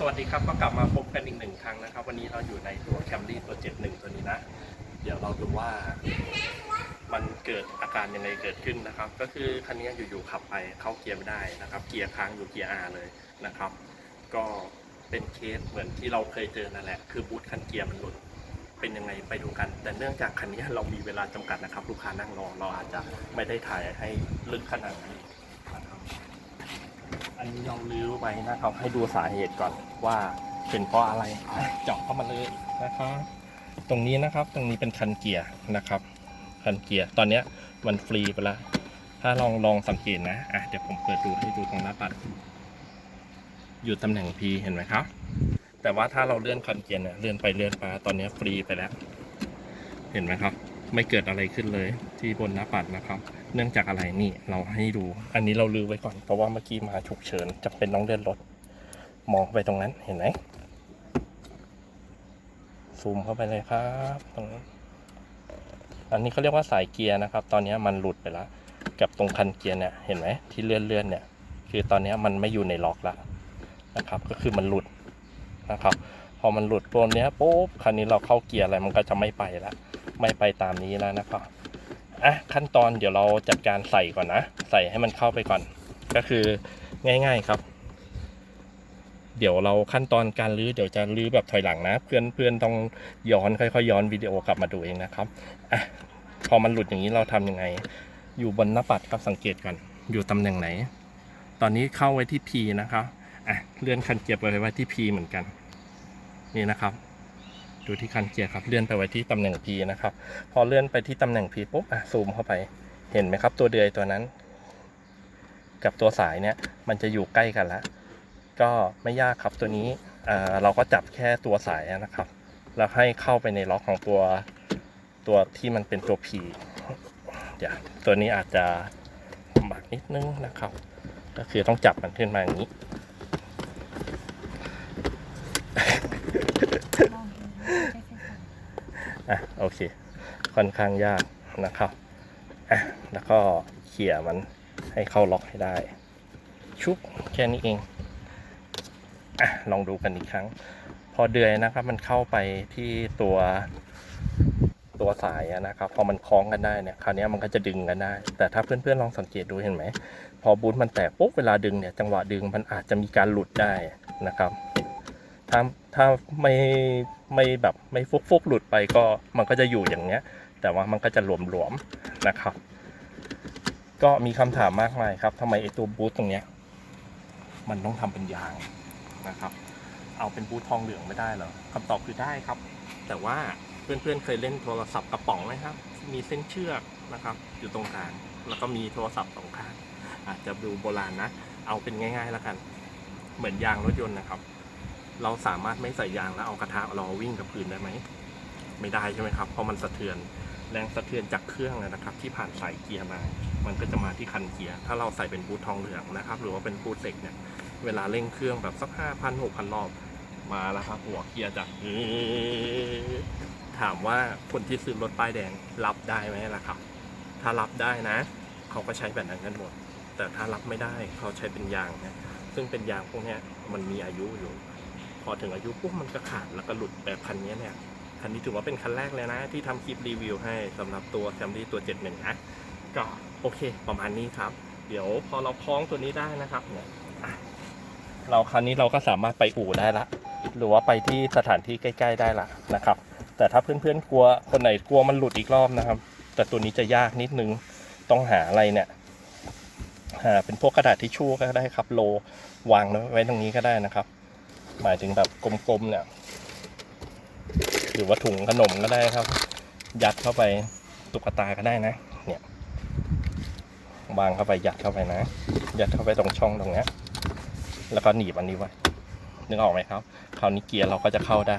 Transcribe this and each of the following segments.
สวัสดีครับก็กลับมาพบกันอีกหนึ่งครั้งนะครับ วันนี้เราอยู่ในตัวแคมรี่ตัว 71 ตัวนี้นะ เดี๋ยวเราดูว่ามันเกิดอาการยังไงเกิดขึ้นนะครับ ก็คือคันนี้อยู่ๆขับไปเข้าเกียร์ไม่ได้นะครับ เกียร์ค้างอยู่เกียร์ R เลยนะครับ ก็เป็นเคสเหมือนที่เราเคยเจอนั่นแหละ คือบูทคันเกียร์มันหลุดเป็นยังไงไปดูกัน แต่เนื่องจากคันนี้เรามีเวลาจำกัดนะครับ ลูกค้านั่งรอเราอาจจะไม่ได้ถ่ายให้ลึกขนาดนี้ อันนี้เราลื้อไว้นะครับ ให้ดูสาเหตุก่อนว่าเป็นเพราะอะไรเจาะเข้ามาเลยนะครับตรงนี้นะครับตรงนี้เป็นคันเกียร์นะครับ คันเกียร์ตอนเนี้ยมันฟรีไปแล้วถ้าลองลองสังเกตนะอะเดี๋ยวผมเปิดดูให้ดูตรงหน้าปัด อยู่ตำแหน่ง P เห็นไหมครับ แต่ว่าถ้าเราเลื่อนคันเกียร์เนี่ยเลื่อนไปเลื่อนมาตอนนี้ฟรีไปแล้ว เห็นไหมครับ ไม่เกิดอะไรขึ้นเลยที่บนหน้าปัดนะครับ เนื่องจากอะไรนี่เราให้ดู อันนี้เราลือไว้ก่อนเพราะว่าเมื่อกี้มาฉุกเฉินจะเป็นน้องเลื่อนรถมองไปตรงนั้นเห็นไหมซูมเข้าไปเลยครับตรงนั้นอันนี้เขาเรียกว่าสายเกียร์นะครับ ตอนนี้มันหลุดไปแล้วกับตรงคันเกียร์เนี่ยเห็นไหมที่เลื่อนเลื่อนๆเนี่ย คือตอนนี้มันไม่อยู่ในล็อกแล้วนะครับ ก็คือมันหลุดนะครับ พอมันหลุดตัวเนี้ยปุ๊บคันนี้เราเข้าเกียร์อะไรมันก็จะไม่ไปแล้ว ไม่ไปตามนี้แล้วนะครับอะขั้นตอนเดี๋ยวเราจัดการใส่ก่อนนะ ใส่ให้มันเข้าไปก่อน ก็คือง่ายๆครับ เดี๋ยวเราขั้นตอนการรื้อเดี๋ยวจะรื้อแบบถอยหลังนะ เพื่อนเพื่อนต้องย้อนค่อยๆย้อนวิดีโอกลับมาดูเองนะครับอะพอมันหลุดอย่างนี้เราทำยังไง อยู่บนหน้าปัดครับสังเกตก่อนอยู่ตำแหน่งไหน ตอนนี้เข้าไว้ที่ P นะครับอะเลื่อนคันเกียร์ไปไว้ที่ P เหมือนกัน นี่นะครับ ดูที่คันเกียร์ครับ เลื่อนไปไว้ที่ตำแหน่ง P นะครับ พอเลื่อนไปที่ตำแหน่ง P ปุ๊บอะซูมเข้าไป เห็นไหมครับ ตัวเดือยตัวนั้น กับตัวสายเนี่ยมันจะอยู่ใกล้กันแล้วก็ไม่ยากครับตัวนี้เอ่อเราก็จับแค่ตัวสายนะครับ แล้วให้เข้าไปในล็อกของตัวตัวที่มันเป็นตัว P เดี๋ยวตัวนี้อาจจะลำบากนิดนึงนะครับ ก็คือต้องจับมันขึ้นมาอย่างนี้ อะโอเค ค่อนข้างยากนะครับอะแล้วก็เขี่ยมันให้เข้าล็อกให้ได้ ชุบแค่นี้เองอะลองดูกันอีกครั้ง พอเดือยนะครับมันเข้าไปที่ตัวตัวสายนะครับ พอมันคล้องกันได้เนี่ยคราวนี้มันก็จะดึงกันได้ แต่ถ้าเพื่อนๆลองสังเกตดูเห็นไหม พอบูทมันแตกปุ๊บเวลาดึงเนี่ยจังหวะดึงมันอาจจะมีการหลุดได้นะครับ ถ้าถ้าไม่ไม่แบบไม่ฟุกฟุกๆหลุดไปก็มันก็จะอยู่อย่างเนี้ย แต่ว่ามันก็จะหลวมๆนะครับ ก็มีคำถามมากมายครับทำไมไอตัวบูทตรงเนี้ยมันต้องทำเป็นยางนะครับ เอาเป็นบูททองเหลืองไม่ได้เหรอคำตอบคือได้ครับ แต่ว่าเพื่อนๆเคยเล่นโทรศัพท์กระป๋องไหมครับ มีเส้นเชือกนะครับ อยู่ตรงกลางแล้วก็มีโทรศัพท์สองข้างอาจจะดูโบราณนะ เอาเป็นง่ายๆแล้วกัน เหมือนยางรถยนต์นะครับ เราสามารถไม่ใส่ยางแล้วเอากระทะราวิ่งกับพื้นได้ไหม ไม่ได้ใช่ไหมครับ เพราะมันสะเทือน แรงสะเทือนจากเครื่องนะครับ ที่ผ่านสายเกียร์มา มันก็จะมาที่คันเกียร์ ถ้าเราใส่เป็นบูททองเหลืองนะครับ หรือว่าเป็นบูทเหล็กเนี่ย เวลาเร่งเครื่องแบบสักห้าพันหกพันรอบมาแล้วครับ หัวเกียร์จะถามว่าคนที่ซื้อรถป้ายแดงรับได้ไหมล่ะครับ ถ้ารับได้นะ เขาก็ใช้แบบนั้นกันหมด แต่ถ้ารับไม่ได้เขาใช้เป็นยางนี่ยซึ่งเป็นยางพวกนี้มันมีอายุอยู่ พอถึงอายุปุ๊บมันก็ขาดแล้วก็หลุดแบบคันนี้เนี่ย คันนี้ถือว่าเป็นคันแรกเลยนะ ที่ทำคลิปรีวิวให้สำหรับตัว Camry ตัว 71 นะ ก็โอเคประมาณนี้ครับ เดี๋ยวพอเราคล้องตัวนี้ได้นะครับเนี่ยเราคันนี้เราก็สามารถไปอู่ได้ละ หรือว่าไปที่สถานที่ใกล้ ๆ ได้ละนะครับ แต่ถ้าเพื่อนๆกลัวคนไหนกลัวมันหลุดอีกรอบนะครับ แต่ตัวนี้จะยากนิดนึงต้องหาอะไรเนี่ยหาเป็นพวกกระดาษทิชชู่ก็ได้ครับ โลวางไว้ตรงนี้ก็ได้นะครับ หมายถึงแบบกลมๆเนี่ย หรือว่าถุงขนมก็ได้ครับ ยัดเข้าไปตุ๊กตาก็ได้นะ เนี่ยวางเข้าไปยัดเข้าไปนะ ยัดเข้าไปตรงช่องตรงนี้แล้วก็หนีบอันนี้ไว้นึกออกไหมครับ คราวนี้เกียร์เราก็จะเข้าได้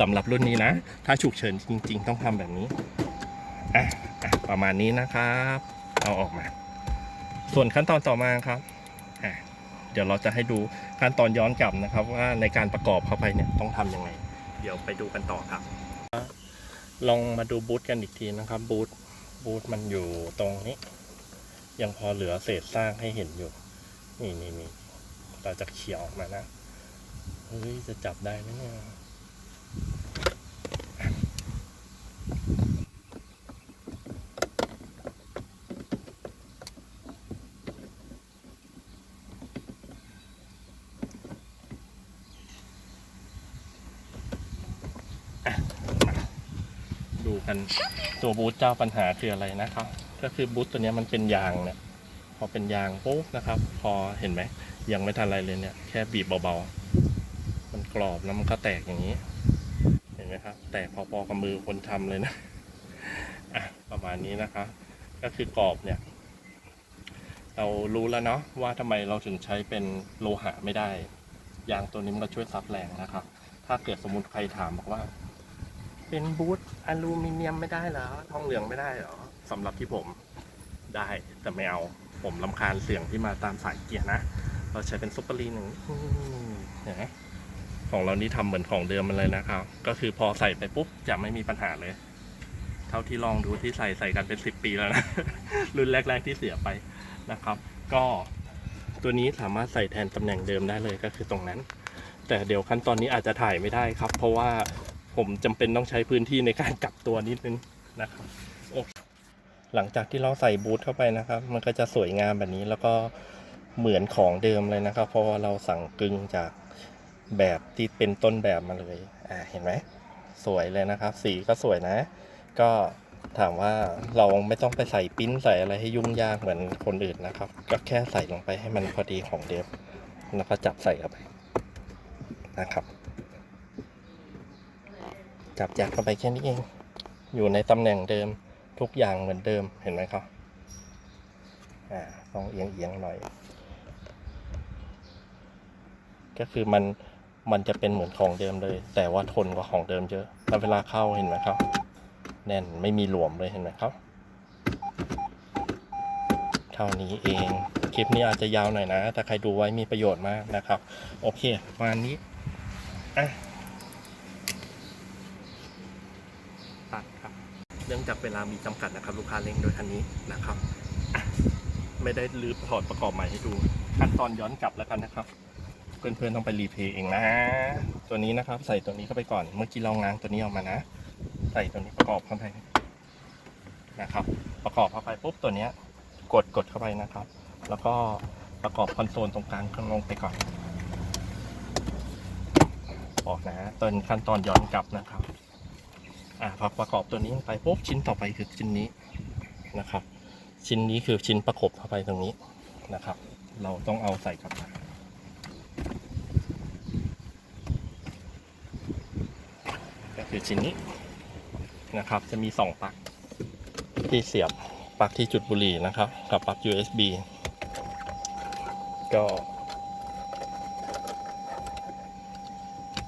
สำหรับรุ่นนี้นะ ถ้าฉุกเฉินจริง ๆ ต้องทำแบบนี้อะอะประมาณนี้นะครับ เอาออกมา ส่วนขั้นตอนต่อมาครับอะเดี๋ยวเราจะให้ดูขั้นตอนย้อนกลับนะครับ ว่าในการประกอบเข้าไปเนี่ยต้องทำยังไง เดี๋ยวไปดูกันต่อครับ ลองมาดูบูธกันอีกทีนะครับ บูธบูธมันอยู่ตรงนี้ ยังพอเหลือเศษซากให้เห็นอยู่ นี่นี่นี่เราจะเขี่ยออกมานะ เฮ้ย จะจับได้ไหมเนี่ย ดูกันตัวบูทเจ้าปัญหาคืออะไรนะครับ ก็คือบูทตัวนี้มันเป็นยางเนี่ยพอเป็นยางปุ๊บนะครับ พอเห็นไหมยังไม่ทันอะไรเลยเนี่ยแค่บีบเบาๆมันกรอบแล้วมันก็แตกอย่างนี้ เห็นไหมครับ แตกพอๆกับมือคนทำเลยนะอะประมาณนี้นะครับก็คือกรอบเนี่ยเรารู้แล้วเนาะว่าทำไมเราถึงใช้เป็นโลหะไม่ได้ยางตัวนี้มันก็ช่วยซับแรงนะครับ ถ้าเกิดสมมติใครถามบอกว่า เป็นบูทอลูมิเนียมไม่ได้เหรอทองเหลืองไม่ได้เหรอสำหรับที่ผมได้แต่ไม่เอาผมลำคาญเสียงที่มาตามสายเกียร์นะ เราใช้เป็นซุปเปอร์ลีนอย่างนี้อืมเห็นไหมของเรานี่ทำเหมือนของเดิมมันเลยนะครับ ก็คือพอใส่ไปปุ๊บจะไม่มีปัญหาเลย เท่าที่ลองดูที่ใส่ใส่กันเป็นสิบปีแล้วนะ รุ่นแรก ๆที่เสียไปนะครับ ก็ตัวนี้สามารถใส่แทนตำแหน่งเดิมได้เลยก็คือตรงนั้น แต่เดี๋ยวขั้นตอนนี้อาจจะถ่ายไม่ได้ครับ เพราะว่า ผมจำเป็นต้องใช้พื้นที่ในการกลับตัวนิดนึงนะครับหลังจากที่เราใส่บูทเข้าไปนะครับ มันก็จะสวยงามแบบนี้แล้วก็เหมือนของเดิมเลยนะครับ เพราะว่าเราสั่งกึ่งจากแบบที่เป็นต้นแบบมาเลยอ่าเห็นไหมสวยเลยนะครับ สีก็สวยนะ ก็ถามว่าเราไม่ต้องไปใส่ปิ้นใส่อะไรให้ยุ่งยากเหมือนคนอื่นนะครับ ก็แค่ใส่ลงไปให้มันพอดีของเดิมแล้วก็จับใส่เข้าไปนะครับ จับยัดเข้าไปแค่นี้เอง อยู่ในตำแหน่งเดิมทุกอย่างเหมือนเดิมเห็นไหมครับอ่าต้องเอียงเอียงๆหน่อย ก็คือมันมันจะเป็นเหมือนของเดิมเลย แต่ว่าทนกว่าของเดิมเยอะแล้วเวลาเข้าเห็นไหมครับ แน่นไม่มีหลวมเลยเห็นไหมครับเท่านี้เอง คลิปนี้อาจจะยาวหน่อยนะ แต่ใครดูไว้มีประโยชน์มากนะครับ โอเคประมาณนี้อะ ตัดครับ เนื่องจากเวลามีจำกัดนะครับ ลูกค้าเร่งโดยคันนี้นะครับ ไม่ได้ลืบถอดประกอบใหม่ให้ดู ขั้นตอนย้อนกลับแล้วกันนะครับ เพื่อนๆต้องไปรีเพย์เองนะ ตัวนี้นะครับ ใส่ตัวนี้เข้าไปก่อน เมื่อกี้เราง้างตัวนี้ออกมานะ ใส่ตัวนี้ประกอบเข้าไปนะครับ ประกอบเข้าไปปุ๊บตัวเนี้ย กดกดเข้าไปนะครับ แล้วก็ประกอบคอนโซลตรงกลางข้างลงไปก่อนออกนะตอนขั้นตอนย้อนกลับนะครับ อ่าพอประกอบตัวนี้ลงไปปุ๊บชิ้นต่อไปคือชิ้นนี้นะครับ ชิ้นนี้คือชิ้นประกบเข้าไปตรงนี้นะครับ เราต้องเอาใส่กลับมาก็คือชิ้นนี้นะครับ จะมีสองปลั๊กที่เสียบปลั๊กที่จุดบุหรี่นะครับ กับปลั๊ก USB ก็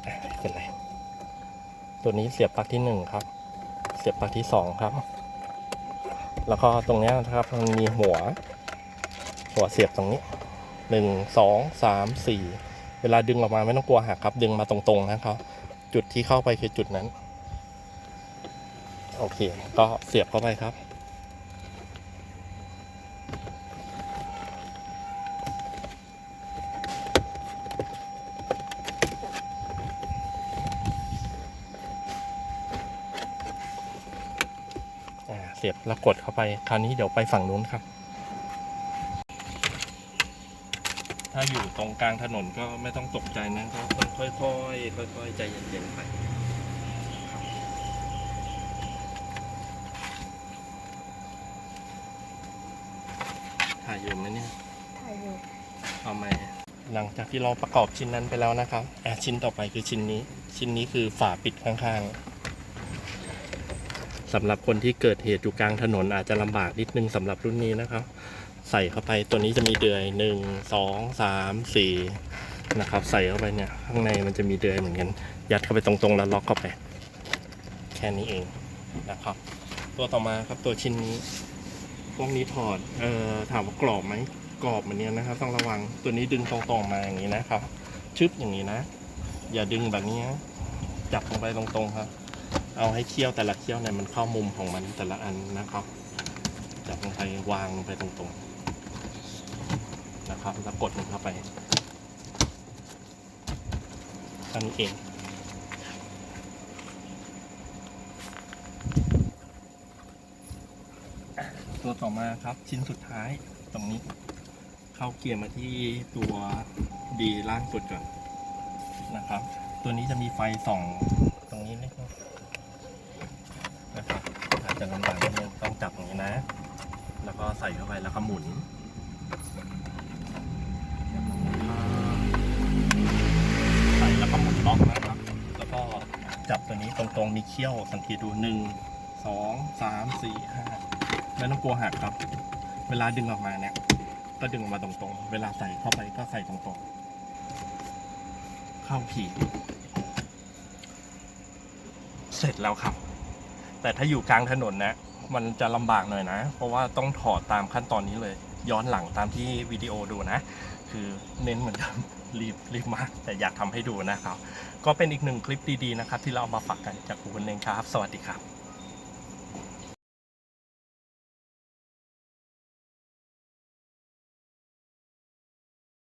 อะไม่เป็นไร ตัวนี้เสียบปลั๊กที่หนึ่งครับ เสียบปลั๊กที่สองครับ แล้วก็ตรงนี้นะครับมันมีหัว หัวเสียบตรงนี้หนึ่งสองสามสี่เวลาดึงออกมาไม่ต้องกลัวหักครับ ดึงมาตรงๆนะครับ จุดที่เข้าไปคือจุดนั้น โอเค ก็เสียบเข้าไปครับ เสียบแล้วกดเข้าไป คราวนี้เดี๋ยวไปฝั่งนู้นครับ ถ้าอยู่ตรงกลางถนนก็ไม่ต้องตกใจนะก็ต้องค่อยๆค่อยๆใจเย็นๆไปครับถ่ายอยู่ไหมเนี่ย ถ่ายอยู่ เอาไหมหลังจากที่เราประกอบชิ้นนั้นไปแล้วนะครับอะชิ้นต่อไปคือชิ้นนี้ ชิ้นนี้คือฝาปิดข้างๆ สำหรับคนที่เกิดเหตุอยู่กลางถนนอาจจะลำบากนิดนึงสำหรับรุ่นนี้นะครับ ใส่เข้าไปตัวนี้จะมีเดือยหนึ่งสองสามสี่นะครับ ใส่เข้าไปเนี่ยข้างในมันจะมีเดือยเหมือนกัน ยัดเข้าไปตรงๆแล้วล็อกเข้าไป แค่นี้เองนะครับ ตัวต่อมาครับตัวชิ้นนี้พวกนี้ถอดเอ่อถามว่ากรอบไหมกรอบเหมือนนี้นะครับ ต้องระวังตัวนี้ดึงตรงๆมาอย่างนี้นะครับ ชึบอย่างนี้นะ อย่าดึงแบบนี้จับลงไปตรงๆครับ เอาให้เคี้ยวแต่ละเคี้ยวเนี่ยมันเข้ามุมของมันแต่ละอันนะครับ จับลงไปวางลงไปตรงๆนะครับ แล้วกดมันเข้าไปท่านเองตัวต่อมาครับชิ้นสุดท้ายตรงนี้ เข้าเกียร์มาที่ตัวดีล่างสุดก่อนนะครับ ตัวนี้จะมีไฟส่องตรงนี้นิดนึง นะครับอาจจะลำบากนิดนึงต้องจับอย่างนี้นะ แล้วก็ใส่เข้าไปแล้วก็หมุนใส่แล้วก็หมุนล็อกนะครับ แล้วก็จับตัวนี้ตรงๆมีเขี้ยวสังเกตดูหนึ่งสองสามสี่ห้าไม่ต้องกลัวหักครับ เวลาดึงออกมาเนี่ย ก็ดึงออกมาตรงๆ เวลาใส่เข้าไปก็ใส่ตรงๆ เข้าผีเสร็จแล้วครับ แต่ถ้าอยู่กลางถนนนะ มันจะลำบากหน่อยนะ เพราะว่าต้องถอดตามขั้นตอนนี้เลย ย้อนหลังตามที่วิดีโอดูนะ คือเน้นเหมือนเดิมรีบรีบมาก แต่อยากทำให้ดูนะครับ ก็เป็นอีกหนึ่งคลิปดีๆนะครับ ที่เราเอามาฝากกันจากคุณเองครับ สวัสดีครับ